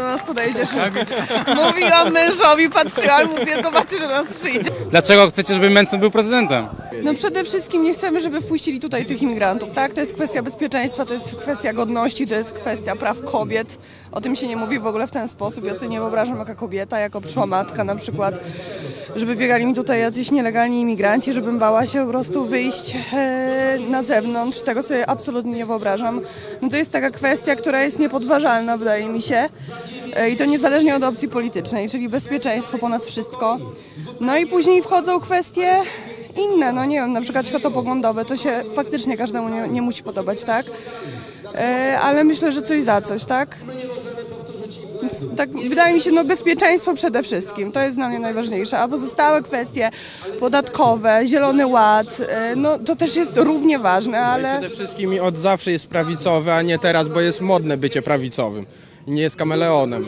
do nas podejdzie szybko. Mówiłam mężowi, patrzyłam, mówię, zobaczy, że nas przyjdzie. Dlaczego chcecie, żeby Mencen był prezydentem? No przede wszystkim nie chcemy, żeby wpuścili tutaj tych imigrantów, tak? To jest kwestia bezpieczeństwa, to jest kwestia godności, to jest kwestia praw kobiet. O tym się nie mówi w ogóle w ten sposób. Ja sobie nie wyobrażam jaka kobieta, jako przyszła matka na przykład, żeby biegali mi tutaj jacyś nielegalni imigranci, żebym bała się po prostu wyjść e, na zewnątrz. Tego sobie absolutnie nie wyobrażam. No to jest taka kwestia, która jest niepodważalna, wydaje mi się. E, I to niezależnie od opcji politycznej, czyli bezpieczeństwo ponad wszystko. No i później wchodzą kwestie inne, no nie wiem, na przykład światopoglądowe, to się faktycznie każdemu nie, nie musi podobać, tak? E, ale myślę, że coś za coś, tak? Tak, wydaje mi się, no bezpieczeństwo przede wszystkim, to jest dla mnie najważniejsze, a pozostałe kwestie podatkowe, zielony ład, e, no to też jest równie ważne, ale... Przede wszystkim od zawsze jest prawicowy, a nie teraz, bo jest modne bycie prawicowym. Nie jest kameleonem.